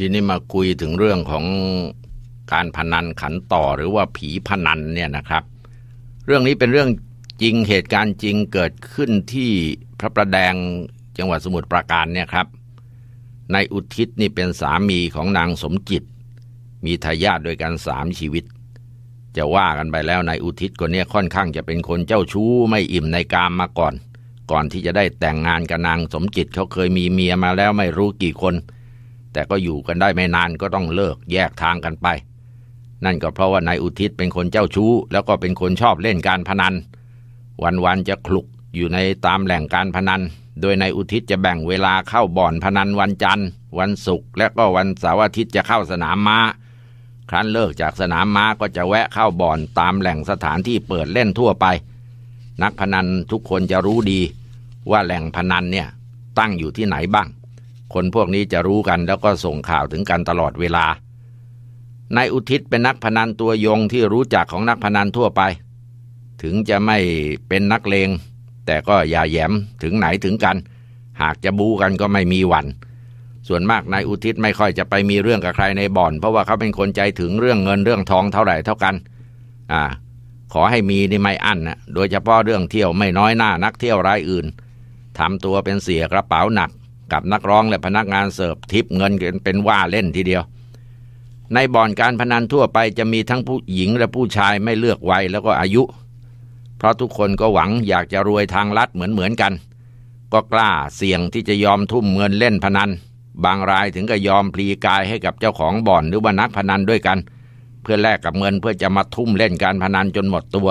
ทีนี้มาคุยถึงเรื่องของการพนันขันต่อหรือว่าผีพนันเนี่ยนะครับ เรื่องนี้เป็นเรื่องจริงเหตุการณ์จริงเกิดขึ้นที่พระประแดงจังหวัดสมุทรปราการเนี่ยครับนายอุทิศนี่เป็นสามีของนางสมจิต มีทายาทด้วยกันสามชีวิต จะว่ากันไปแล้วนายอุทิศคนนี้ค่อนข้างจะเป็นคนเจ้าชู้ไม่อิ่มในกามมาก่อน ก่อนที่จะได้แต่งงานกับนางสมจิตเขาเคยมีเมียมาแล้วไม่รู้กี่คน แต่ก็อยู่กันได้ไม่นานก็ต้องเลิกแยกทางกันไป นั่นก็เพราะว่านายอุทิศเป็นคนเจ้าชู้ แล้วก็เป็นคนชอบเล่นการพนัน วันๆจะคลุกอยู่ในตามแหล่งการพนัน โดยนายอุทิศจะแบ่งเวลาเข้าบ่อนพนันวันจันทร์ วันศุกร์และก็วันเสาร์อาทิตย์จะเข้าสนามม้า ครั้นเลิกจากสนามม้าก็จะแวะเข้าบ่อนตามแหล่งสถานที่เปิดเล่นทั่วไป นักพนันทุกคนจะรู้ดีว่าแหล่งพนันเนี่ยตั้งอยู่ที่ไหนบ้าง คนพวกนี้จะรู้กันแล้วก็ส่งข่าวถึงกันตลอดเวลานายอุทิศเป็นนักพนันตัวยงที่รู้จักของนักพนันทั่วไป ถึงจะไม่เป็นนักเลง แต่ก็อย่าแยมถึงไหนถึงกัน หากจะบูกันก็ไม่มีวัน ส่วนมากนายอุทิศไม่ค่อยจะไปมีเรื่องกับใครในบ่อน เพราะว่าเขาเป็นคนใจถึงเรื่องเงินเรื่องทองเท่าไหร่เท่ากัน อ่า ขอให้มีนี่ไม่อั้นนะโดยเฉพาะเรื่องเที่ยวไม่น้อยหน้านักเที่ยวรายอื่นทำตัวเป็นเสียกระเป๋าหนัก กับนักร้องและพนักงานเสิร์ฟทิปเงินกันเป็นว่าเล่นทีเดียว ในบ่อนการพนันทั่วไปจะมีทั้งผู้หญิงและผู้ชายไม่เลือกวัยแล้วก็อายุ เพราะทุกคนก็หวังอยากจะรวยทางลัดเหมือนเหมือนกัน ก็กล้าเสี่ยงที่จะยอมทุ่มเงินเล่นพนัน บางรายถึงก็ยอมพลีกายให้กับเจ้าของบ่อนหรือว่านักพนันด้วยกัน เพื่อแลกกับเงินเพื่อจะมาทุ่มเล่นการพนันจนหมดตัว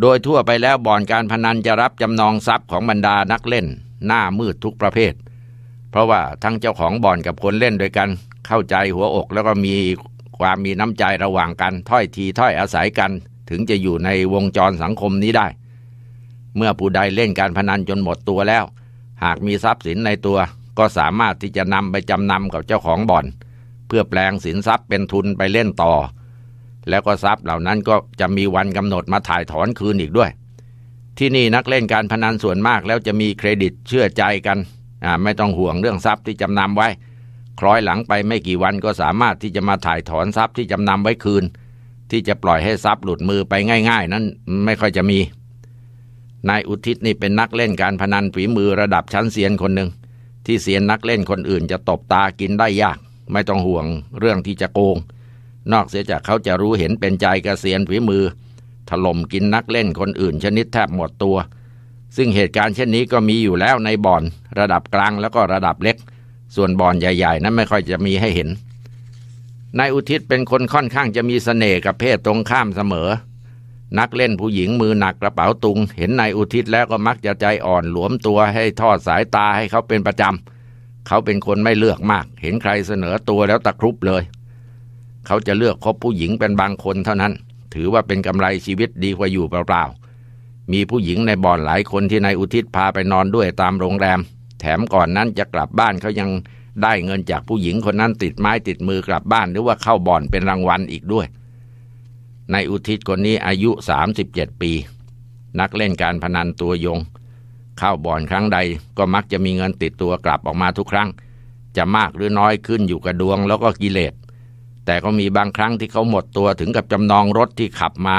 โดยทั่วไปแล้วบ่อนการพนันจะรับจำนองทรัพย์ของบรรดานักเล่น หน้ามืดทุกประเภท เพราะว่าทั้งเจ้าของบ่อนกับคนเล่นด้วยกัน เข้าใจหัวอกแล้วก็มีความมีน้ำใจระหว่างกันถ้อยทีถ้อยอาศัยกัน ถึงจะอยู่ในวงจรสังคมนี้ได้ เมื่อผู้ใดเล่นการพนันจนหมดตัวแล้ว หากมีทรัพย์สินในตัว ก็สามารถที่จะนำไปจำนำกับเจ้าของบ่อน เพื่อแปลงสินทรัพย์เป็นทุนไปเล่นต่อ แล้วก็ทรัพย์เหล่านั้นก็จะมีวันกำหนดมาถ่ายถอนคืนอีกด้วย ที่นี่นักเล่นการพนันส่วนมากแล้วจะมีเครดิตเชื่อใจกันอ่าไม่ต้องห่วงเรื่องทรัพย์ที่จำนำไว้ คล้อยหลังไปไม่กี่วันก็สามารถที่จะมาถ่ายถอนทรัพย์ที่จำนำไว้คืน ที่จะปล่อยให้ทรัพย์หลุดมือไปง่าย ๆ นั้นไม่ค่อยจะมี นายอุทิศนี่เป็นนักเล่นการพนันฝีมือระดับชั้นเซียนคนหนึ่งที่เซียนนักเล่นคนอื่นจะตบตากินได้ยาก ไม่ต้องห่วงเรื่องที่จะโกง นอกเสียจากเขาจะรู้เห็นเป็นใจกระเซียนฝีมือ ถล่มกินนักเล่นคนอื่นชนิดแทบหมดตัว ซึ่งเหตุการณ์เช่นนี้ก็มีอยู่แล้วในบ่อนระดับกลางแล้วก็ระดับเล็ก ส่วนบ่อนใหญ่ ๆ นั้นไม่ค่อยจะมีให้เห็นนายอุทิศเป็นคนค่อนข้างจะมีเสน่ห์กับเพศตรงข้ามเสมอ นักเล่นผู้หญิงมือหนักกระเป๋าตุง เห็นนายอุทิศแล้วก็มักจะใจอ่อนหลวมตัวให้ทอดสายตาให้เขาเป็นประจำ เขาเป็นคนไม่เลือกมาก เห็นใครเสนอตัวแล้วตะครุบเลย เขาจะเลือกคบผู้หญิงเป็นบางคนเท่านั้น ถือว่าเป็นกำไรชีวิตดีกว่าอยู่เปล่าๆ มีผู้หญิงในบ่อนหลายคนที่นายอุทิศพาไปนอนด้วยตามโรงแรม แถมก่อนนั้นจะกลับบ้านเขายังได้เงินจากผู้หญิงคนนั้นติดไม้ติดมือกลับบ้านหรือว่าเข้าบ่อนเป็นรางวัลอีกด้วยนายอุทิศคนนี้อายุ 37 ปี นักเล่นการพนันตัวยง เข้าบ่อนครั้งใดก็มักจะมีเงินติดตัวกลับออกมาทุกครั้ง จะมากหรือน้อยขึ้นอยู่กับดวงแล้วก็กิเลส แต่ก็มีบางครั้งที่เขาหมดตัวถึงกับจำนองรถที่ขับมา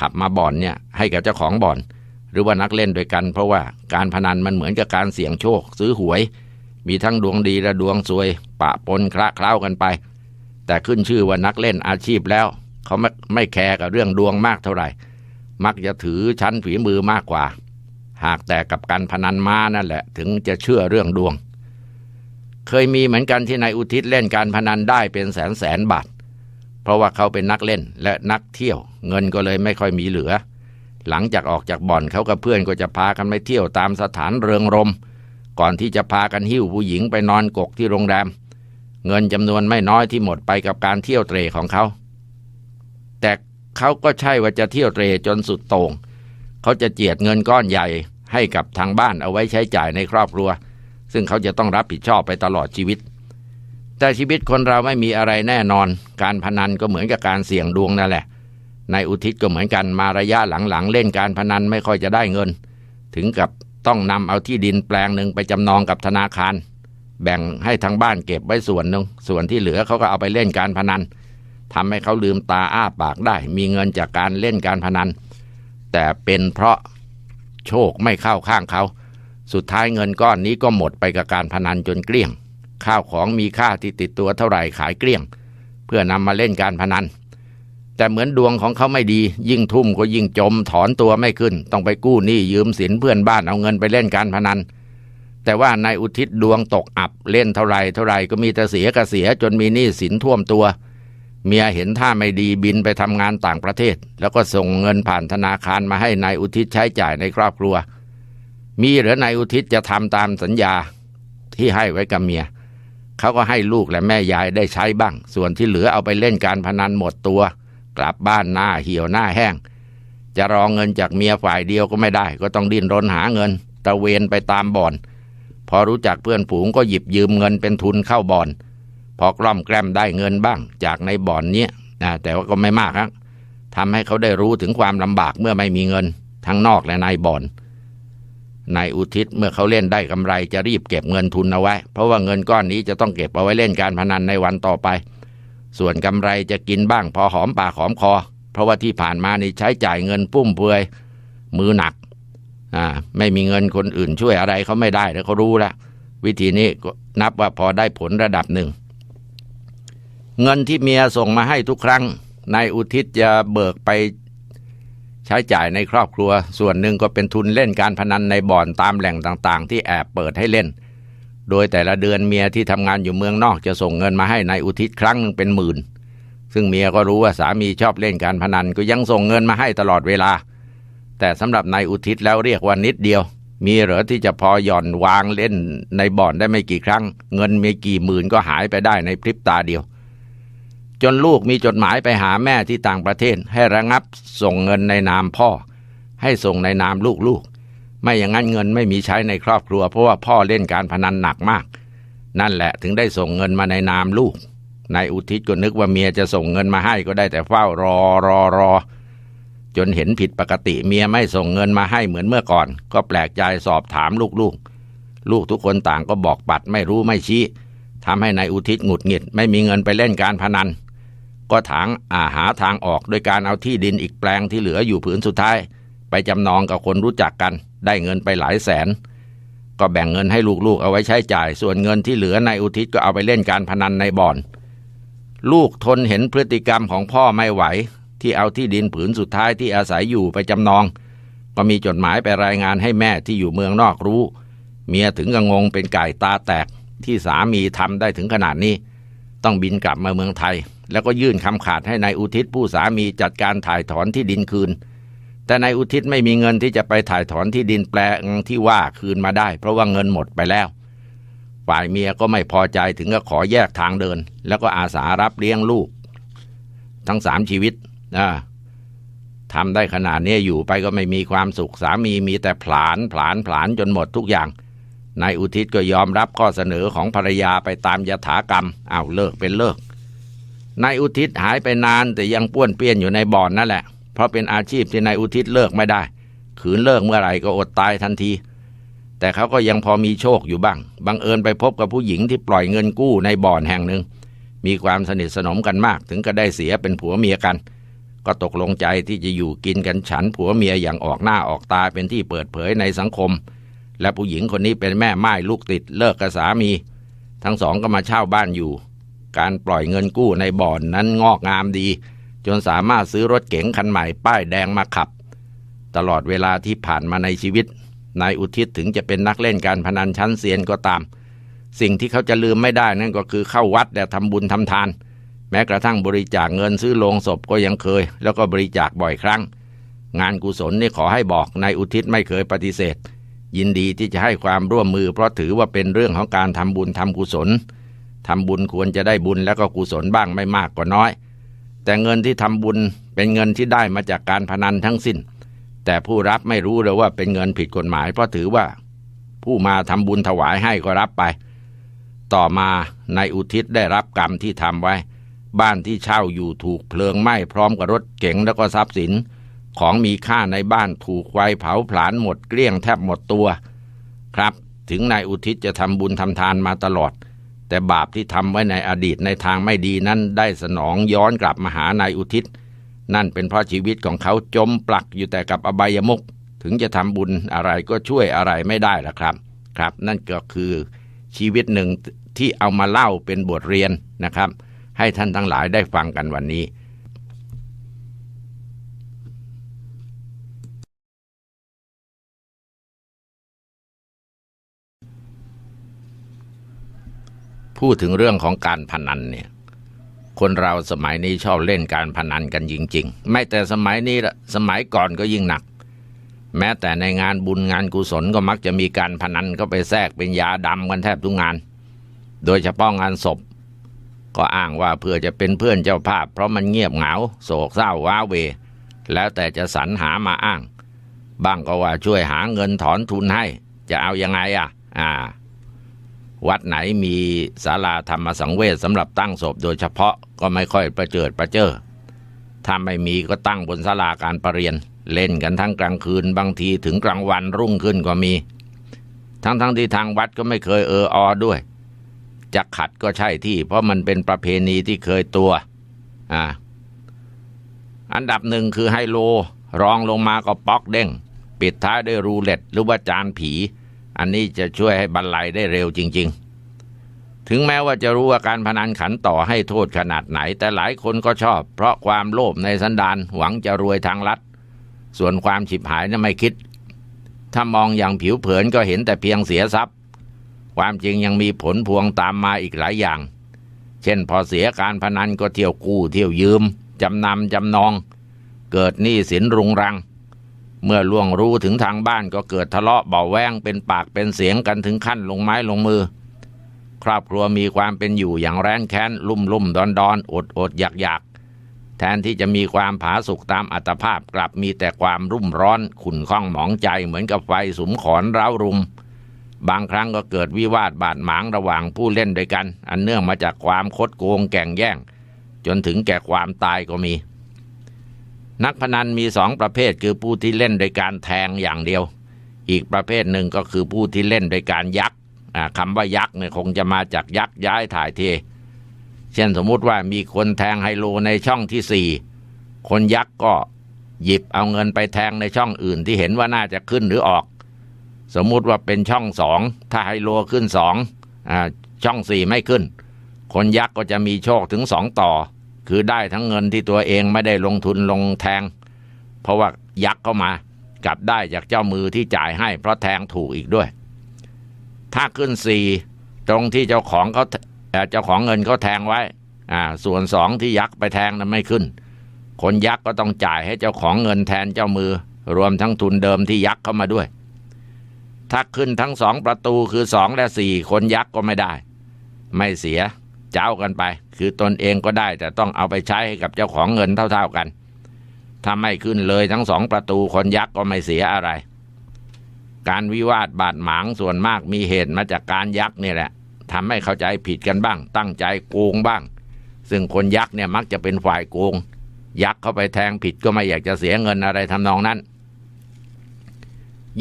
ขับมาบ่อนเนี่ยให้กับเจ้าของบ่อน หรือว่านักเล่นด้วยกัน เพราะว่าการพนันมันเหมือนกับการเสี่ยงโชค ซื้อหวย มีทั้งดวงดีและดวงซวย ปะปนคละเคล้ากันไป แต่ขึ้นชื่อว่านักเล่นอาชีพแล้ว เขาไม่ไม่แคร์กับเรื่องดวงมากเท่าไหร่ มักจะถือชั้นฝีมือมากกว่า หากแต่กับการพนันมานั่นแหละ ถึงจะเชื่อเรื่องดวง เคยมีเหมือนกันที่นายอุทิศเล่นการพนันได้เป็นแสนแสนบาท เพราะว่าเขาเป็นนักเล่นและนักเที่ยว เงินก็เลยไม่ค่อยมีเหลือ หลังจากออกจากบ่อนเขากับเพื่อนก็จะพากันไปเที่ยวตามสถานเริงรม ก่อนที่จะพากันหิ้วผู้หญิงไปนอนกกที่โรงแรม เงินจำนวนไม่น้อยที่หมดไปกับการเที่ยวเตรของเขา แต่เขาก็ใช่ว่าจะเที่ยวเตรจนสุดโต่งเขาจะเจียดเงินก้อนใหญ่ให้กับทางบ้านเอาไว้ใช้จ่ายในครอบครัว ซึ่งเขาจะต้องรับผิดชอบไปตลอดชีวิต แต่ชีวิตคนเราไม่มีอะไรแน่นอน การพนันก็เหมือนกับการเสี่ยงดวงนั่นแหละในอุทิศก็เหมือนกันมาระยะหลังๆ เล่นการพนันไม่ค่อยจะได้เงิน ถึงกับต้องนำเอาที่ดินแปลงหนึ่งไปจำนองกับธนาคาร แบ่งให้ทางบ้านเก็บไว้ส่วนหนึ่งส่วนที่เหลือเขาก็เอาไปเล่นการพนันทำให้เขาลืมตาอ้าปากได้ มีเงินจากการเล่นการพนัน แต่เป็นเพราะโชคไม่เข้าข้างเขา สุดท้ายเงินก้อนนี้ก็หมดไปกับการพนันจนเกลี้ยง ข้าวของมีค่าที่ติดตัวเท่าไหร่ขายเกลี้ยง เพื่อนำมาเล่นการพนัน แต่เหมือนดวงของเขาไม่ดี ยิ่งทุ่มก็ยิ่งจมถอนตัวไม่ขึ้น ต้องไปกู้หนี้ยืมสินเพื่อนบ้านเอาเงินไปเล่นการพนัน แต่ว่านายอุทิศดวงตกอับเล่นเท่าไรเท่าไรก็มีแต่เสียกระเสียจนมีหนี้สินท่วมตัว เมียเห็นท่าไม่ดีบินไปทำงานต่างประเทศ แล้วก็ส่งเงินผ่านธนาคารมาให้นายอุทิศใช้จ่ายในครอบครัว มีหรือนายอุทิศจะทำตามสัญญาที่ให้ไว้กับเมีย เขาก็ให้ลูกและแม่ยายได้ใช้บ้าง ส่วนที่เหลือเอาไปเล่นการพนันหมดตัว กลับบ้านหน้าเหี่ยวหน้าแห้ง จะรองเงินจากเมียฝ่ายเดียวก็ไม่ได้ ก็ต้องดิ้นรนหาเงินตะเวนไปตามบ่อน พอรู้จักเพื่อนฝูงก็หยิบยืมเงินเป็นทุนเข้าบ่อน พอกล้อมแกล้มได้เงินบ้าง จากในบ่อนเนี้ยนะแต่ว่าก็ไม่มากครับทำให้เขาได้รู้ถึงความลำบากเมื่อไม่มีเงิน ทั้งนอกและในบ่อน นายอุทิศเมื่อเขาเล่นได้กำไรจะรีบเก็บเงินทุนเอาไว้ เพราะว่าเงินก้อนนี้จะต้องเก็บเอาไว้เล่นการพนันในวันต่อไป ส่วนกำไรจะกินบ้างพอหอมปากหอมคอ เพราะว่าที่ผ่านมานี่ใช้จ่ายเงินปุ้มเปือยมือหนักอ่าไม่มีเงินคนอื่นช่วยอะไรเขาไม่ได้แล้วเขารู้แล้ววิธีนี้นับว่าพอได้ผลระดับหนึ่ง เงินที่เมียส่งมาให้ทุกครั้งนายอุทิศจะเบิกไป ใช้จ่ายในครอบครัว ส่วนหนึ่งก็เป็นทุนเล่นการพนันในบ่อนตามแหล่งต่างๆ ที่แอบเปิดให้เล่น โดยแต่ละเดือนเมียที่ทำงานอยู่เมืองนอกจะส่งเงินมาให้นายอุทิศครั้งหนึ่งเป็นหมื่น ซึ่งเมียก็รู้ว่าสามีชอบเล่นการพนันก็ยังส่งเงินมาให้ตลอดเวลา แต่สำหรับนายอุทิศแล้วเรียกว่านิดเดียว มีเหรอที่จะพอหย่อนวางเล่นในบ่อนได้ไม่กี่ครั้ง เงินมีกี่หมื่นก็หายไปได้ในพริบตาเดียว จนลูกมีจดหมายไปหาแม่ที่ต่างประเทศ ให้ระงับส่งเงินในนามพ่อ ให้ส่งในนามลูกๆ ไม่อย่างนั้นเงินไม่มีใช้ในครอบครัว เพราะว่าพ่อเล่นการพนันหนักมาก นั่นแหละถึงได้ส่งเงินมาในนามลูกนายอุทิศก็นึกว่าเมียจะส่งเงินมาให้ก็ได้แต่เฝ้ารอรอรอ จนเห็นผิดปกติเมียไม่ส่งเงินมาให้เหมือนเมื่อก่อน ก็แปลกใจสอบถามลูกๆ ลูกทุกคนต่างก็บอกปัดไม่รู้ไม่ชี้ทำให้นายอุทิศหงุดหงิด ไม่มีเงินไปเล่นการพนัน ก็ถางอาหาทางออกโดยการเอาที่ดินอีกแปลงที่เหลืออยู่ผืนสุดท้าย ไปจำนองกับคนรู้จักกัน ได้เงินไปหลายแสน ก็แบ่งเงินให้ลูกๆเอาไว้ใช้จ่าย ส่วนเงินที่เหลือนายอุทิศก็เอาไปเล่นการพนันในบ่อน ลูกทนเห็นพฤติกรรมของพ่อไม่ไหว ที่เอาที่ดินผืนสุดท้ายที่อาศัยอยู่ไปจำนอง ก็มีจดหมายไปรายงานให้แม่ที่อยู่เมืองนอกรู้ เมียถึงกับงงเป็นไก่ตาแตกที่สามีทำได้ถึงขนาดนี้ ต้องบินกลับมาเมืองไทย แล้วก็ยื่นคำขาดให้นายอุทิศผู้สามีจัดการถ่ายถอนที่ดินคืน แต่นายอุทิศไม่มีเงินที่จะไปถ่ายถอนที่ดินแปลงที่ว่าคืนมาได้ เพราะว่าเงินหมดไปแล้ว ฝ่ายเมียก็ไม่พอใจถึงกับขอแยกทางเดิน แล้วก็อาสารับเลี้ยงลูก ทั้งสามชีวิตนะทำได้ขนาดนี้อยู่ไปก็ไม่มีความสุขสามีมีแต่ผลานผลานผลานจนหมดทุกอย่างนายอุทิศก็ยอมรับข้อเสนอของภรรยาไปตามยถากรรมอ้าวเลิกเป็นเลิก นายอุทิศหายไปนานแต่ยังป้วนเปี้ยนอยู่ในบ่อนนั่นแหละ เพราะเป็นอาชีพที่นายอุทิศเลิกไม่ได้ ขืนเลิกเมื่อไหร่ก็อดตายทันที แต่เขาก็ยังพอมีโชคอยู่บ้าง บังเอิญไปพบกับผู้หญิงที่ปล่อยเงินกู้ในบ่อนแห่งหนึ่ง มีความสนิทสนมกันมากถึงก็ได้เสียเป็นผัวเมียกัน ก็ตกลงใจที่จะอยู่กินกันฉันผัวเมียอย่างออกหน้าออกตาเป็นที่เปิดเผยในสังคม และผู้หญิงคนนี้เป็นแม่ไม้ลูกติดเลิกกับสามี ทั้งสองก็มาเช่าบ้านอยู่ การปล่อยเงินกู้ในบ่อนนั้นงอกงามดี จนสามารถซื้อรถเก๋งคันใหม่ป้ายแดงมาขับ ตลอดเวลาที่ผ่านมาในชีวิตนายอุทิศถึงจะเป็นนักเล่นการพนันชั้นเซียนก็ตาม สิ่งที่เขาจะลืมไม่ได้นั่นก็คือเข้าวัดแต่ทำบุญทำทาน แม้กระทั่งบริจาคเงินซื้อโลงศพก็ยังเคย แล้วก็บริจาคบ่อยครั้ง งานกุศลนี่ขอให้บอกนายอุทิศไม่เคยปฏิเสธ ยินดีที่จะให้ความร่วมมือเพราะถือว่าเป็นเรื่องของการทำบุญทำกุศล ทำบุญควรจะได้บุญแล้วก็กุศลบ้างไม่มากก็น้อย แต่เงินที่ทำบุญเป็นเงินที่ได้มาจากการพนันทั้งสิ้น แต่ผู้รับไม่รู้เลยว่าเป็นเงินผิดกฎหมาย เพราะถือว่า ผู้มาทำบุญถวายให้ก็รับไป ต่อมานายอุทิศได้รับกรรมที่ทำไว้ บ้านที่เช่าอยู่ถูกเพลิงไหม้พร้อมกับรถเก๋งแล้วก็ทรัพย์สิน ของมีค่าในบ้านถูกไฟเผาผลาญหมดเกลี้ยงแทบหมดตัว ครับ ถึงนายอุทิศจะทำบุญทำทานมาตลอด แต่บาปที่ทำไว้ในอดีตในทางไม่ดีนั้นได้สนองย้อนกลับมาหานายอุทิศ นั่นเป็นเพราะชีวิตของเขาจมปลักอยู่แต่กับอบายมุกถึงจะทำบุญอะไรก็ช่วยอะไรไม่ได้ละครับ ครับ นั่นก็คือชีวิตหนึ่งที่เอามาเล่าเป็นบทเรียนนะครับ ให้ท่านทั้งหลายได้ฟังกันวันนี้ พูดถึงเรื่องของการพนันเนี่ยคนเราสมัยนี้ชอบเล่นการพนันกันจริง ๆ ไม่แต่สมัยนี้ละสมัยก่อนก็ยิ่งหนัก แม้แต่ในงานบุญงานกุศลก็มักจะมีการพนันก็ไปแทรกเป็นยาดำกันแทบทุกงาน โดยเฉพาะงานศพ ก็อ้างว่าเพื่อจะเป็นเพื่อนเจ้าภาพ เพราะมันเงียบเหงาโศกเศร้าว้าเว แล้วแต่จะสรรหามาอ้าง บ้างก็ว่าช่วยหาเงินถอนทุนให้ จะเอายังไงอะ อ่า วัดไหนมีศาลาธรรมสังเวชสำหรับตั้งศพโดยเฉพาะก็ไม่ค่อยประเจิดประเจอถ้าไม่มีก็ตั้งบนศาลาการประเรียน เล่นกันทั้งกลางคืนบางทีถึงกลางวันรุ่งขึ้นก็มี ทั้งๆทที่ทางวัดก็ไม่เคยเอออด้วย จะขัดก็ใช่ที่ เพราะมันเป็นประเพณีที่เคยตัวอ่าอันดับหนึ่งคือไฮโล รองลงมาก็ป๊อกเด้ง ปิดท้ายด้วยรูเล็ตหรือว่าจานผี อันนี้จะช่วยให้บรรลัยได้เร็วจริง ๆ ถึงแม้ว่าจะรู้ว่าการพนันขันต่อให้โทษขนาดไหน แต่หลายคนก็ชอบ เพราะความโลภในสันดานหวังจะรวยทางลัด ส่วนความฉิบหายนั้นไม่คิด ถ้ามองอย่างผิวเผินก็เห็นแต่เพียงเสียทรัพย์ ความจริงยังมีผลพวงตามมาอีกหลายอย่าง เช่น พอเสียการพนันก็เที่ยวกู้เที่ยวยืมจำนำจำนอง เกิดหนี้สินรุงรัง เมื่อล่วงรู้ถึงทางบ้านก็เกิดทะเลาะเบาแวงเป็นปากเป็นเสียงกันถึงขั้นลงไม้ลงมือ ครอบครัวมีความเป็นอยู่อย่างแร้นแค้นลุ่มลุ่มดอนดอนอดอดอยากอยากแทนที่จะมีความผาสุกตามอัตภาพกลับมีแต่ความรุ่มร้อน ขุ่นข้องหมองใจเหมือนกับไฟสุมขอนร้าวรุม บางครั้งก็เกิดวิวาทบาดหมางระหว่างผู้เล่นด้วยกัน อันเนื่องมาจากความคดโกงแก่งแย่ง จนถึงแก่ความตายก็มี นักพนันมีสองประเภทคือผู้ที่เล่นโดยการแทงอย่างเดียว อีกประเภทหนึ่งก็คือผู้ที่เล่นโดยการยักคำว่ายักเนี่ยคงจะมาจากยักย้ายถ่ายเท เช่นสมมุติว่ามีคนแทงไฮโลในช่องที่สี่คนยักก็หยิบเอาเงินไปแทงในช่องอื่นที่เห็นว่าน่าจะขึ้นหรือออก สมมุติว่าเป็นช่องสองถ้าไฮโลขึ้นสองอช่องสี่ไม่ขึ้น คนยักษ์ก็จะมีโชคถึงสองต่อ คือได้ทั้งเงินที่ตัวเองไม่ได้ลงทุนลงแทง เพราะว่ายักษ์เข้ามา กลับได้จากเจ้ามือที่จ่ายให้ เพราะแทงถูกอีกด้วย ถ้าขึ้นสี่ตรงที่เจ้าของเขาเจ้าของเงินเขาแทงไว้อ่าส่วนสองที่ยักษ์ไปแทงนั้นไม่ขึ้น คนยักษ์ก็ต้องจ่ายให้เจ้าของเงินแทนเจ้ามือ รวมทั้งทุนเดิมที่ยักษ์เข้ามาด้วย ถ้าขึ้นทั้งสองประตูคือสองและสี่คนยักษ์ก็ไม่ได้ ไม่เสีย เจ้ากันไป คือตนเองก็ได้แต่ต้องเอาไปใช้ให้กับเจ้าของเงินเท่าๆกันถ้าไม่ขึ้นเลยทั้งสองประตูคนยักษ์ก็ไม่เสียอะไร การวิวาทบาดหมางส่วนมากมีเหตุมาจากการยักษ์นี่แหละทำให้เข้าใจผิดกันบ้าง ตั้งใจโกงบ้าง ซึ่งคนยักษ์เนี่ยมักจะเป็นฝ่ายโกง ยักษ์เข้าไปแทงผิดก็ไม่อยากจะเสียเงินอะไรทำนองนั้น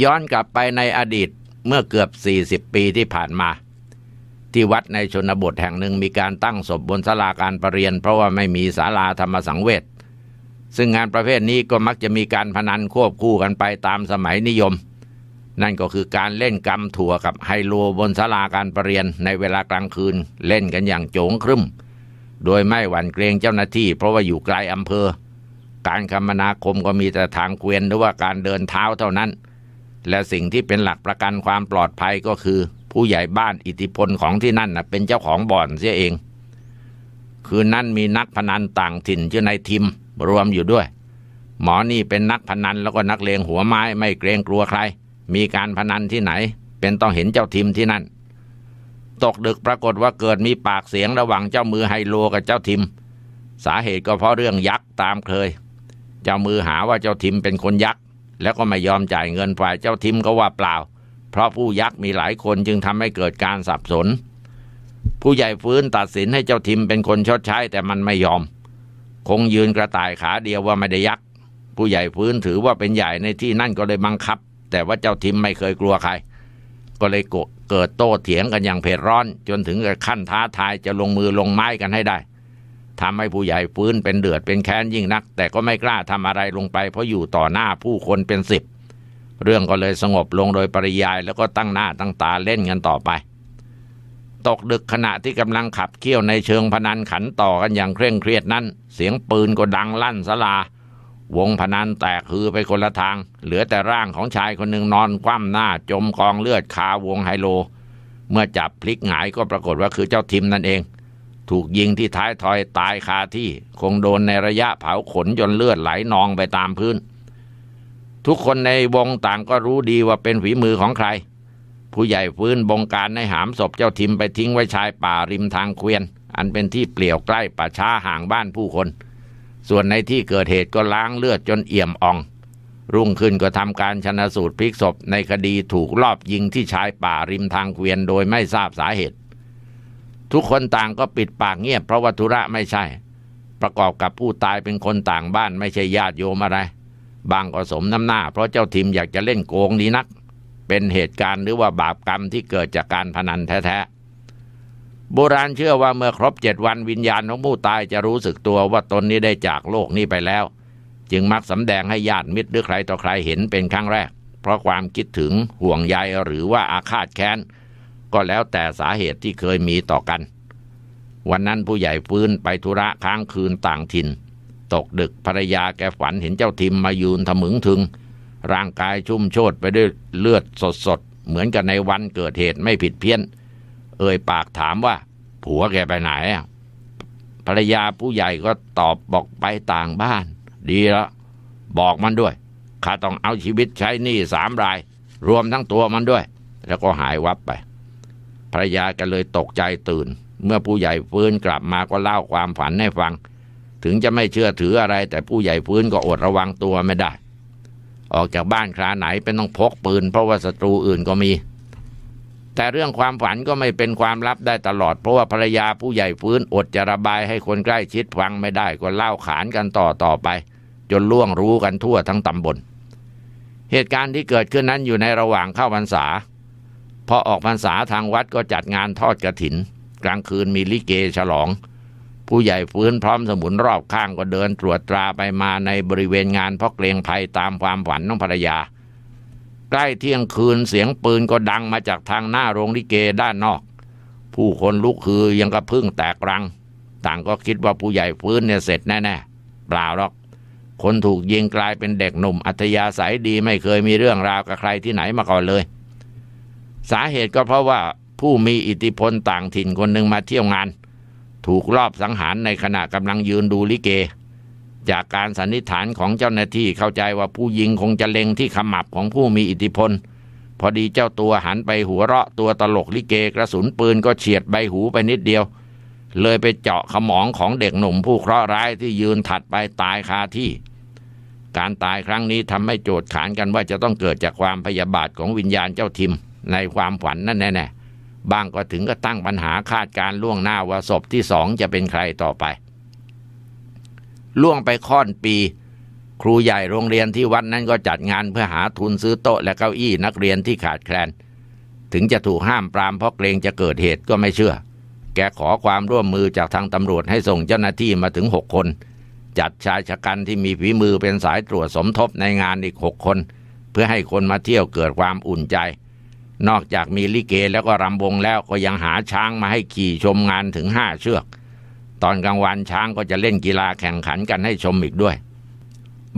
ย้อนกลับไปในอดีตเมื่อเกือบ 40 ปีที่ผ่านมา ที่วัดในชนบทแห่งหนึ่งมีการตั้งศพบนศาลาการประเรียน เพราะว่าไม่มีศาลาธรรมสังเวชซึ่งงานประเภทนี้ก็มักจะมีการพนันควบคู่กันไปตามสมัยนิยม นั่นก็คือการเล่นกำถั่วกับไฮโลบนศาลาการประเรียนในเวลากลางคืนเล่นกันอย่างโจงครึมโดยไม่หวั่นเกรงเจ้าหน้าที่ เพราะว่าอยู่ไกลอำเภอ การคมนาคมก็มีแต่ทางเกวียนหรือว่าการเดินเท้าเท่านั้น และสิ่งที่เป็นหลักประกันความปลอดภัยก็คือ ผู้ใหญ่บ้านอิทธิพลของที่นั่นนะเป็นเจ้าของบ่อนเสียเอง คืนนั้นมีนักพนันต่างถิ่นชื่อนายทิมรวมอยู่ด้วย หมอนี่เป็นนักพนันแล้วก็นักเลงหัวไม้ไม่เกรงกลัวใคร มีการพนันที่ไหน เป็นต้องเห็นเจ้าทิมที่นั่น ตกดึกปรากฏว่าเกิดมีปากเสียงระหว่างเจ้ามือไฮโลกับเจ้าทิม สาเหตุก็เพราะเรื่องยักษ์ตามเคย เจ้ามือหาว่าเจ้าทิมเป็นคนยักษ แล้วก็ไม่ยอมจ่ายเงินฝ่ายเจ้าทิมก็ว่าเปล่า เพราะผู้ยักษ์มีหลายคนจึงทำให้เกิดการสับสน ผู้ใหญ่ฟื้นตัดสินให้เจ้าทิมเป็นคนชดใช้แต่มันไม่ยอม คงยืนกระต่ายขาเดียวว่าไม่ได้ยักษ์ผู้ใหญ่ฟื้นถือว่าเป็นใหญ่ในที่นั่นก็เลยบังคับ แต่ว่าเจ้าทิมไม่เคยกลัวใคร ก็เลยเกิดโต้เถียงกันอย่างเผ็ดร้อน จนถึงกับขั้นท้าทายจะลงมือลงไม้กันให้ได้ ทำให้ผู้ใหญ่ฟื้นเป็นเดือดเป็นแค้นยิ่งนัก แต่ก็ไม่กล้าทำอะไรลงไป เพราะอยู่ต่อหน้าผู้คนเป็นสิบเรื่องก็เลยสงบลงโดยปริยายแล้วก็ตั้งหน้าตั้งตาเล่นกันต่อไป ตกดึกขณะที่กำลังขับเคี่ยวในเชิงพนันขันต่อกันอย่างเคร่งเครียดนั้น เสียงปืนก็ดังลั่นสลา วงพนันแตกคือไปคนละทาง เหลือแต่ร่างของชายคนหนึ่งนอนคว่ำหน้าจมกองเลือดคาวงไฮโล เมื่อจับพลิกหงายก็ปรากฏว่าคือเจ้าทิมนั่นเอง ถูกยิงที่ท้ายทอยตายคาที่คงโดนในระยะเผาขนจนเลือดไหลนองไปตามพื้น ทุกคนในวงต่างก็รู้ดีว่าเป็นฝีมือของใคร ผู้ใหญ่ฟื้นบงการในหามศพเจ้าทิมไปทิ้งไว้ชายป่าริมทางเกวียน อันเป็นที่เปลี่ยวใกล้ป่าช้าห่างบ้านผู้คน ส่วนในที่เกิดเหตุก็ล้างเลือดจนเอี่ยมอ่อง รุ่งขึ้นก็ทำการชนะสูตรพลิกศพในคดีถูกลอบยิงที่ชายป่าริมทางเกวียนโดยไม่ทราบสาเหตุ ทุกคนต่างก็ปิดปากเงียบเพราะวัตุระไม่ใช่ ประกอบกับผู้ตายเป็นคนต่างบ้านไม่ใช่ญาติโยมอะไร บางก็สมน้ำหน้า เพราะเจ้าทิมอยากจะเล่นโกงดีนัก เป็นเหตุการณ์หรือว่าบาปกรรมที่เกิดจากการพนันแท้ๆโบราณเชื่อว่าเมื่อครบเจ็ดวันวิญญาณของผู้ตายจะรู้สึกตัวว่าตนนี้ได้จากโลกนี้ไปแล้ว จึงมักสำแดงให้ญาติมิตรหรือใครต่อใครเห็นเป็นครั้งแรก เพราะความคิดถึงห่วงใยหรือว่าอาฆาตแค้น ก็แล้วแต่สาเหตุที่เคยมีต่อกัน วันนั้นผู้ใหญ่ฟื้นไปธุระค้างคืนต่างถิ่น ตกดึกภรรยาแกฝันเห็นเจ้าทิมมายืนทะมึงถึง ร่างกายชุ่มโชดไปด้วยเลือดสดๆ เหมือนกับในวันเกิดเหตุไม่ผิดเพี้ยน เอ่ยปากถามว่า ผัวแกไปไหนอะภรรยาผู้ใหญ่ก็ตอบบอกไปต่างบ้าน ดีแล้วบอกมันด้วยข้าต้องเอาชีวิตใช้หนี้สามราย รวมทั้งตัวมันด้วย แล้วก็หายวับไป ภรรยาก็เลยตกใจตื่น เมื่อผู้ใหญ่ฟื้นกลับมาก็เล่าความฝันให้ฟัง ถึงจะไม่เชื่อถืออะไร แต่ผู้ใหญ่ฟื้นก็อดระวังตัวไม่ได้ ออกจากบ้านคราไหนเป็นต้องพกปืน เพราะว่าศัตรูอื่นก็มี แต่เรื่องความฝันก็ไม่เป็นความลับได้ตลอด เพราะว่าภรรยาผู้ใหญ่ฟื้นอดจะระบายให้คนใกล้ชิดฟังไม่ได้ก็เล่าขานกันต่อต่อไป จนล่วงรู้กันทั่วทั้งตำบลเหตุการณ์ที่เกิดขึ้นนั้นอยู่ในระหว่างเข้าพรรษา พอออกพรรษาทางวัดก็จัดงานทอดกระถิน กลางคืนมีลิเกฉลอง ผู้ใหญ่ฟื้นพร้อมสมุนรอบข้างก็เดินตรวจตราไปมาในบริเวณงานเพราะเกรงภัยตามความฝันของภรรยา ใกล้เที่ยงคืนเสียงปืนก็ดังมาจากทางหน้าโรงลิเกด้านนอก ผู้คนลุกคือยังกระพึ่งแตกรัง ต่างก็คิดว่าผู้ใหญ่ฟื้นเนี่ยเสร็จแน่ๆเปล่าหรอกคนถูกยิงกลายเป็นเด็กหนุ่มอัธยาศัยดีไม่เคยมีเรื่องราวกับใครที่ไหนมาก่อนเลย สาเหตุก็เพราะว่าผู้มีอิทธิพลต่างถิ่นคนหนึ่งมาเที่ยวงาน ถูกลอบสังหารในขณะกำลังยืนดูลิเก จากการสันนิษฐานของเจ้าหน้าที่เข้าใจว่าผู้ยิงคงจะเล็งที่ขมับของผู้มีอิทธิพล พอดีเจ้าตัวหันไปหัวเราะตัวตลกลิเกกระสุนปืนก็เฉียดใบหูไปนิดเดียว เลยไปเจาะขมองของเด็กหนุ่มผู้เคราะห์ร้ายที่ยืนถัดไปตายคาที่การตายครั้งนี้ทำให้โจทย์ขานกันว่าจะต้องเกิดจากความพยาบาทของวิญญาณเจ้าทิม ในความฝันนั่นแน่ๆบางก็ถึงก็ตั้งปัญหาคาดการล่วงหน้าว่าศพที่สองจะเป็นใครต่อไป ล่วงไปค่อนปี ครูใหญ่โรงเรียนที่วัดนั้นก็จัดงานเพื่อหาทุนซื้อโต๊ะและเก้าอี้นักเรียนที่ขาดแคลน ถึงจะถูกห้ามปรามเพราะเกรงจะเกิดเหตุก็ไม่เชื่อ แกขอความร่วมมือจากทางตำรวจให้ส่งเจ้าหน้าที่มาถึงหกคน จัดชายชะกันที่มีฝีมือเป็นสายตรวจสมทบในงานอีกหกคน เพื่อให้คนมาเที่ยวเกิดความอุ่นใจ นอกจากมีลิเกแล้วก็รำวงแล้วก็ยังหาช้างมาให้ขี่ชมงานถึงห้าเชือก ตอนกลางวันช้างก็จะเล่นกีฬาแข่งขันกันให้ชมอีกด้วย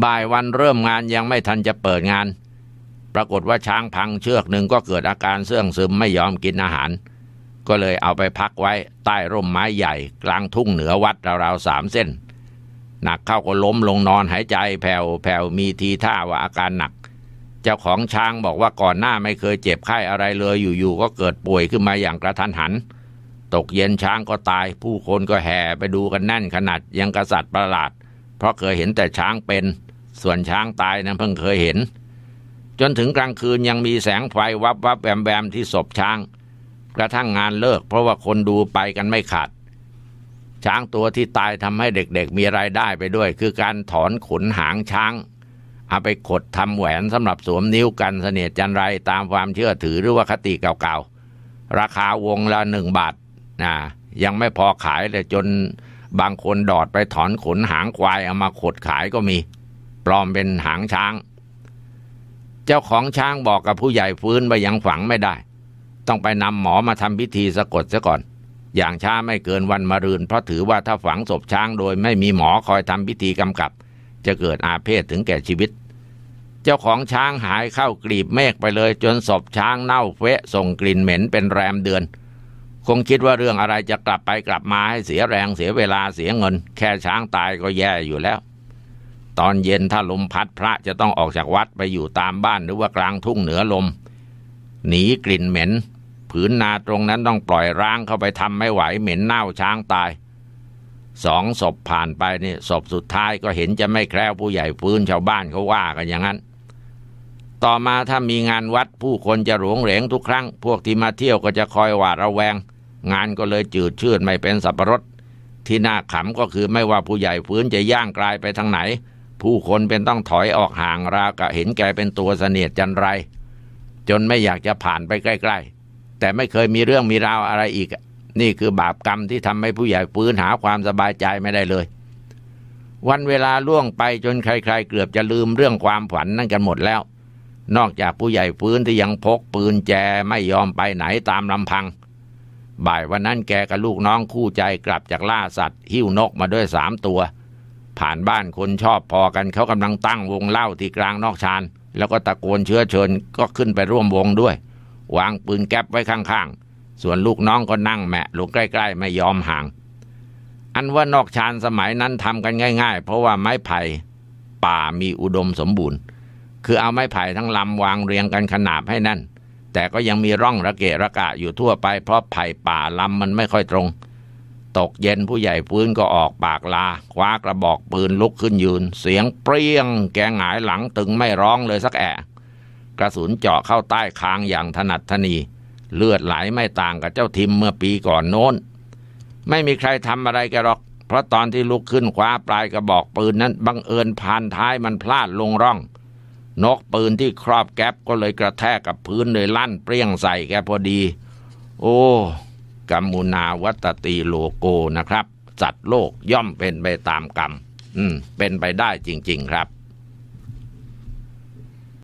บ่ายวันเริ่มงานยังไม่ทันจะเปิดงาน ปรากฏว่าช้างพังเชือกหนึ่งก็เกิดอาการเสื่องซึมไม่ยอมกินอาหาร ก็เลยเอาไปพักไว้ใต้ร่มไม้ใหญ่ กลางทุ่งเหนือวัดราวๆสามเส้น หนักเข้าก็ล้มลงนอนหายใจแผ่วแผ่วมีทีท่าว่าอาการหนัก จ้าของช้างบอกว่าก่อนหน้าไม่เคยเจ็บไข้อะไรเลยอยู่ๆก็เกิดป่วยขึ้นมาอย่างกระทันหัน ตกเย็นช้างก็ตาย ผู้คนก็แห่ไปดูกันแน่นขนาดยังกษัตริย์ประหลาด เพราะเคยเห็นแต่ช้างเป็น ส่วนช้างตายนั้นเพิ่งเคยเห็น จนถึงกลางคืนยังมีแสงไฟวับวับแวมแวมที่ศพช้าง กระทั่งงานเลิก เพราะว่าคนดูไปกันไม่ขาด ช้างตัวที่ตายทำให้เด็กๆมีรายได้ไปด้วย คือการถอนขนหางช้าง เอาไปขดทำแหวนสำหรับสวมนิ้วกันเสนียดจันไรตามความเชื่อถือหรือว่าคติเก่าๆ ราคาวงละหนึ่งบาทนะยังไม่พอขายเลยจนบางคนดอดไปถอนขนหางควายเอามาขดขายก็มี ปลอมเป็นหางช้าง เจ้าของช้างบอกกับผู้ใหญ่ฟื้นว่ายังฝังไม่ได้ ต้องไปนำหมอมาทำพิธีสะกดซะก่อน อย่างช้าไม่เกินวันมะรืนเพราะถือว่าถ้าฝังศพช้างโดยไม่มีหมอคอยทำพิธีกำกับ จะเกิดอาเพศถึงแก่ชีวิต เจ้าของช้างหายเข้ากลีบเมฆไปเลย จนศพช้างเน่าเฟะส่งกลิ่นเหม็นเป็นแรมเดือน คงคิดว่าเรื่องอะไรจะกลับไปกลับมาให้เสียแรงเสียเวลาเสียเงิน แค่ช้างตายก็แย่อยู่แล้ว ตอนเย็นถ้าลมพัดพระจะต้องออกจากวัดไปอยู่ตามบ้านหรือว่ากลางทุ่งเหนือลม หนีกลิ่นเหม็น ผืนนาตรงนั้นต้องปล่อยร้างเข้าไปทำไม่ไหวเหม็นเน่าช้างตาย สองศพผ่านไปนี่ศพสุดท้ายก็เห็นจะไม่แคล้วผู้ใหญ่ฟื้นชาวบ้านเขาว่ากันอย่างนั้น ต่อมาถ้ามีงานวัดผู้คนจะหลงเหลงทุกครั้ง พวกที่มาเที่ยวก็จะคอยหวาดระแวง งานก็เลยจืดชืดไม่เป็นสับปะรดที่น่าขำก็คือไม่ว่าผู้ใหญ่ฟื้นจะย่างกลายไปทางไหน ผู้คนเป็นต้องถอยออกห่างราวกับเห็นแกเป็นตัวเสนียดจันไร จนไม่อยากจะผ่านไปใกล้ ๆ แต่ไม่เคยมีเรื่องมีราวอะไรอีก นี่คือบาปกรรมที่ทำให้ผู้ใหญ่ฟื้นหาความสบายใจไม่ได้เลย วันเวลาล่วงไปจนใครๆ เกือบจะลืมเรื่องความฝันนั่นกันหมดแล้ว นอกจากผู้ใหญ่ฟื้นที่ยังพกปืนแจไม่ยอมไปไหนตามลำพัง บ่ายวันนั้นแกกับลูกน้องคู่ใจกลับจากล่าสัตว์หิ้วนกมาด้วยสามตัว ผ่านบ้านคนชอบพอกันเขากำลังตั้งวงเล่าที่กลางนอกชานแล้วก็ตะโกนเชื้อเชิญก็ขึ้นไปร่วมวงด้วย วางปืนแก๊ปไว้ข้างๆ ส่วนลูกน้องก็นั่งแมะลงใกล้ ๆ ไม่ยอมห่าง อันว่านอกชานสมัยนั้นทำกันง่าย ๆ เพราะว่าไม้ไผ่ป่ามีอุดมสมบูรณ์ คือเอาไม้ไผ่ทั้งลำวางเรียงกันขนาบให้นั่น แต่ก็ยังมีร่องระเกะระกะอยู่ทั่วไปเพราะไผ่ป่าลำมันไม่ค่อยตรง ตกเย็นผู้ใหญ่ฟื้นก็ออกปากลา คว้ากระบอกปืนลุกขึ้นยืน เสียงเปรี้ยง แกหงายหลังตึงไม่ร้องเลยสักแอะกระสุนเจาะเข้าใต้คางอย่างถนัดทนี เลือดไหลไม่ต่างกับเจ้าทิมเมื่อปีก่อนโน้น ไม่มีใครทำอะไรแกหรอก เพราะตอนที่ลุกขึ้นคว้าปลายกระบอกปืนนั้นบังเอิญผ่านท้ายมันพลาดลงร่อง นกปืนที่ครอบแก๊ปก็เลยกระแทกกับพื้นเลยลั่นเปรี้ยงใส่แกพอดี โอ้กัมมุนาวัตตีโลโกนะครับสัตว์โลกย่อมเป็นไปตามกรรม อืม เป็นไปได้จริง ๆ ครับ